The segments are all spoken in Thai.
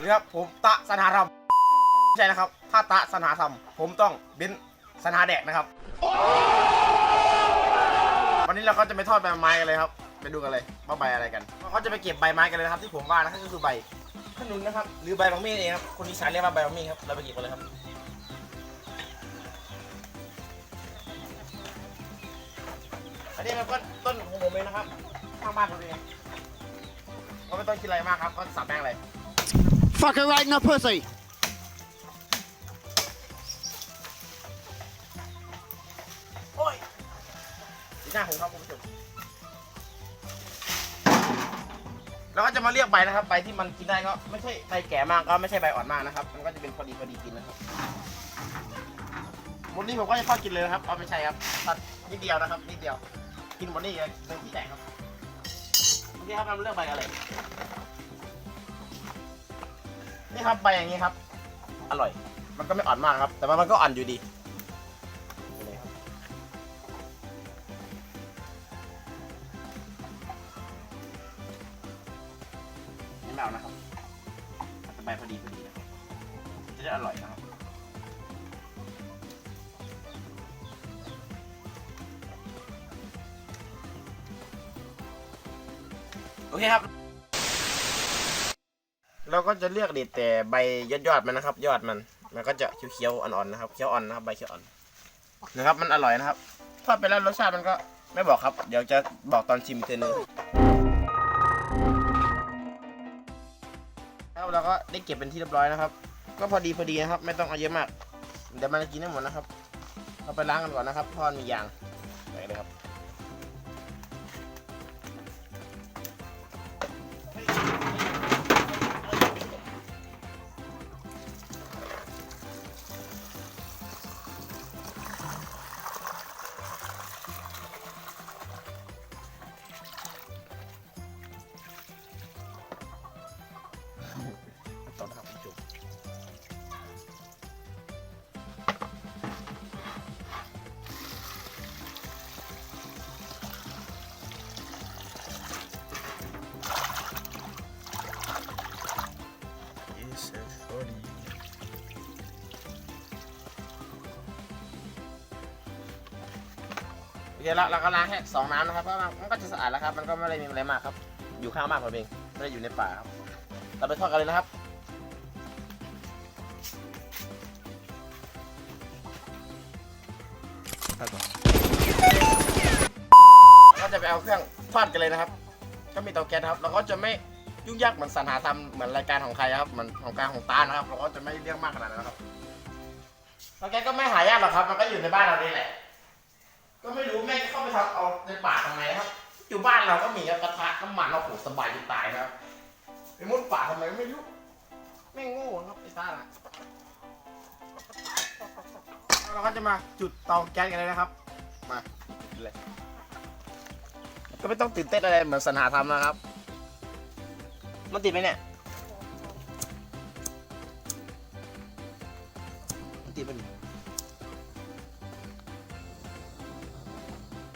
นี่ครับผมตะสนาธรรมใช่นะครับ ถ้าตะสนาธรรม ผมต้องเบ้นสนาแดกนะครับ วันนี้เราก็จะไปทอดใบไม้กันเลยครับ ไปดูกันเลยว่าใบอะไรกันเขาจะไปเก็บใบไม้กันเลยนะครับ ที่ผมว่านะก็คือใบขนุนนะครับ หรือใบบางมีดเองครับคนอีสานเรียกว่าใบบางมีดครับเราไปเก็บกันเลยครับอันนี้มันก็ต้นของผมเองนะครับข้างบ้านผมเองก็ไม่ต้องคิดอะไรมากครับก็สับแม่งเลย Fucker right in the pussy. โอ้ยสีหน้าผมครับคุณผู้ชมแล้วก็จะมาเรียกใบนะครับใบที่มันกินได้ก็ไม่ใช่ใบแก่มากก็ไม่ใช่ใบอ่อนมากนะครับ มันก็จะเป็นพอดีพอดีกินนะครับหมดนี้ผมก็จะทอดกินเลยนะครับเอาไม่ใช่ครับทอดนิดเดียวนะครับนิดเดียว กินหมดนี่เลยเป็นที่แตกครับนี่ครับเราเลือกใบอะไร นี่ครับใบอย่างนี้ครับ อร่อย มันก็ไม่อ่อนมากครับ แต่ว่ามันก็อ่อนอยู่ดีนี่เลยครับนี่ไม่เอานะครับเอาแต่ใบพอดีพอดีนะจะได้อร่อยนะครับโอเคครับ เราก็จะเลือกด็ดแต่ใบยอดยอดๆมันนะครับ ยอดมันมันก็จะเขียวๆอ่อนๆนะครับเขียวอ่อนนะครับใบเขียวอ่อนนะครับ มันอร่อยนะครับทอดไปแล้วรสชาติมันก็ไม่บอกครับ เดี๋ยวจะบอกตอนชิมอีกทีนึงครับเราก็ได้เก็บเป็นที่เรียบร้อยนะครับ ก็พอดีพอดีนะครับ ไม่ต้องเอาเยอะมากเดี๋ยวมันจะกินได้หมดนะครับ เราไปล้างกันก่อนนะครับเพราะมันมียางไปเลยครับ คแล้วเราก็ล้างแค่สองน้ำนะครับเพราะว่ามันก็จะสะอาดแล้วครับ มันก็ไม่ได้มีอะไรมากครับ อยู่ข้างบ้านผมเองไม่ได้อยู่ในป่าครับ เราไปทอดกันเลยนะครับ ก็จะไปเอาเครื่องทอดกันเลยนะครับ ก็มีเตาแก๊สนะครับ เราก็จะไม่ยุ่งยากเหมือนสรรหาทำเหมือนรายการของใครครับ เหมือนของการของตานะครับ เราก็จะไม่เรื่องมากขนาดนั้นครับเตาแก๊สก็ไม่หายากหรอกครับ มันก็อยู่ในบ้านเรานี่แหละ อยู่บ้านเราก็มีกระทะน้ำมันเราโหสบายจะตายนะครับไปมุดป่าทำไมไม่รู้แม่งโง่ครับไอ้ตาน่ะเราก็จะมาจุดเตาแก๊สกันเลยนะครับ มาจุดเลยก็ไม่ต้องตื่นเต้นอะไรเหมือนสัญหาทำนะครับ มันติดไหมเนี่ย มันติดไหมเนี่ย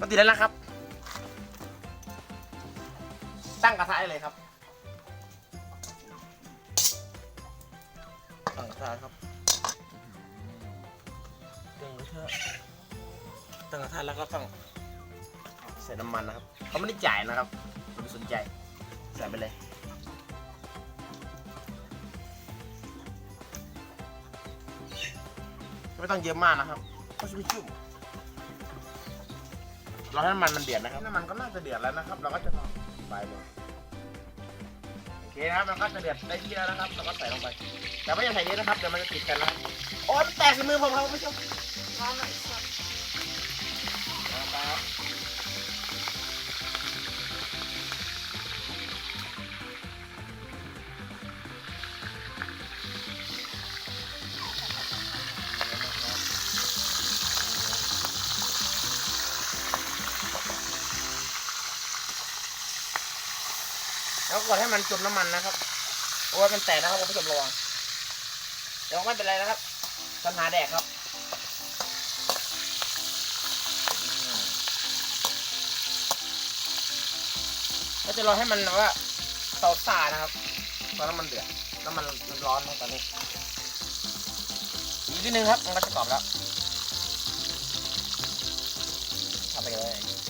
มันติดแล้วนะครับ ตั้งกระทะได้เลยครับตั้งกระทะครับตั้งกระทะตั้งกระทะแล้วก็ต้องใส่น้ำมันนะครับเขาไม่ได้จ่ายนะครับผมสนใจใส่ไปเลยไม่ต้องเยอะมากนะครับก็ชุ่มชุ่ม เราให้น้ำมันมันเดือดนะครับน้ำมันก็น่าจะเดือดแล้วนะครับ เราก็จะลองไปเลยโอเคนะครับมันก็จะเดือดได้ที่แล้วนะครับ เราก็ใส่ลงไป แต่ไม่อย่าใส่เยอะนะครับเดี๋ยวมันจะติดกันนะโอ้ยแตกใส่มือผมครับคุณผู้ชม แล้วกดให้มันจุ่มน้ำมันนะครับโอ้ยมันแตกนะครับคุณผู้ชมระวังเดี๋ยวไม่เป็นไรนะครับปัญหาแดกครับก็จะรอให้มันว่าเตาซ่านะครับตอนน้ำมันเดือดน้ำมันมันร้อนนะตอนนี้อีกนิดนึงครับมันก็จะกรอบแล้วทำไปเลย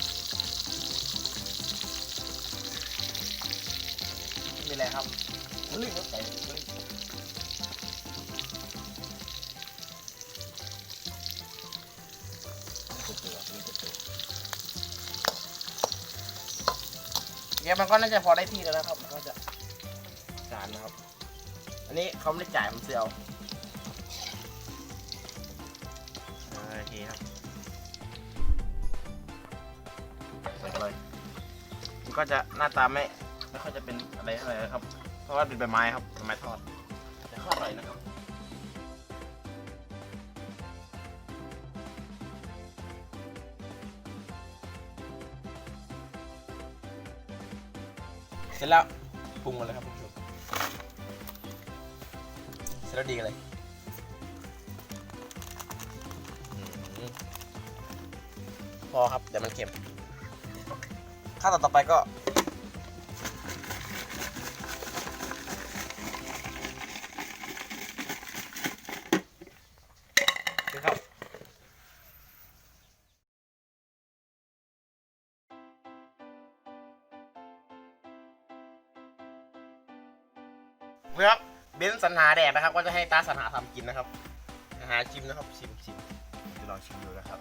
ไม่มีอะไรครับลื่นครับใส่ลื่นเนี่ยมันก็น่าจะพอได้ที่แล้วนะครับ มันก็จะจานนะครับ อันนี้เขาไม่ได้จ่ายผมเสียเอาโอเคครับใส่กันเลยมันก็จะหน้าตาไม่ ไม่ค่อยจะเป็นอะไรเท่าไหร่นะครับ เพราะว่าเป็นใบไม้ครับใบไม้ทอด แต่ก็อร่อยนะครับเสร็จแล้วปรุงมาเลยครับคุณผู้ชมเสร็จแล้วดีกันเลยพอครับเดี๋ยวมันเค็มขั้นตอนต่อไปก็ ครับเบนซ์สรรหาแดดนะครับ ก็จะให้ตาสรรหาทำกินนะครับหาชิมนะครับชิมชิมจะลองชิมดูนะครับ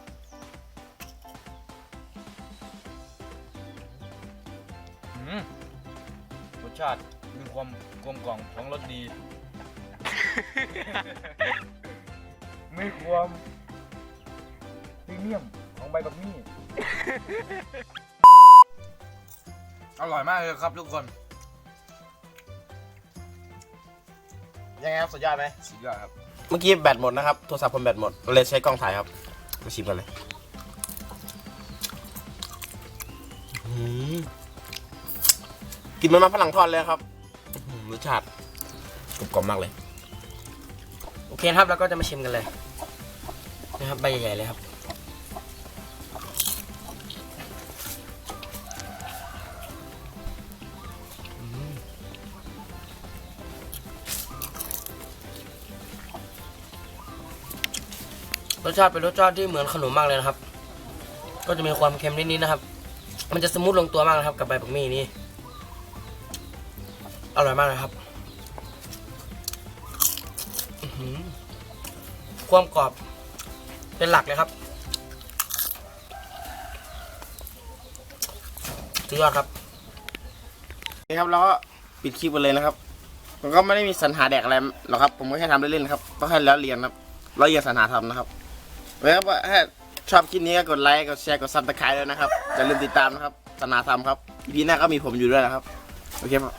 อืมรสชาติมีความกลมกล่อมของรสดีมีความพรีเมียมของใบบักมี่ อร่อยมากเลยครับทุกคน ยังไงครับสุดยอดไหมสุดยอดครับ เมื่อกี้แบตหมดนะครับ โทรศัพท์ผมแบตหมด เลยใช้กล้องถ่ายครับมาชิมกันเลยอื้อหือกลินมันมาฝรั่งทอดเลยครับอื้อหือรสชาติกลมกล่อมมากเลย โอเคนะครับ แล้วก็จะมาชิมกันเลย นะครับ ใบใหญ่ๆเลยครับ รสชาติเป็นรสชาติที่เหมือนขนมมากเลยนะครับ ก็จะมีความเค็มนิดๆนะครับ มันจะสมูทลงตัวมากนะครับ กับใบบักมี่นี่อร่อยมากเลยครับความกรอบเป็นหลักเลยครับสุดยอดครับนี่ครับเราก็ปิดคลิปกันเลยนะครับผมก็ไม่ได้มีสรรหาแดกอะไรหรอกครับ ผมก็แค่ทำเล่นๆครับก็แค่แล้วเรียนครับเราเรียนสรรหาทำนะครับ นะครับว่าถ้าชอบคลิปนี้ก็กดไลค์กดแชร์กดซับสไครต์ด้วยนะครับอย่าลืมติดตามนะครับสรรหาทำครับ EP หน้าก็มีผมอยู่ด้วยนะครับโอเคปะ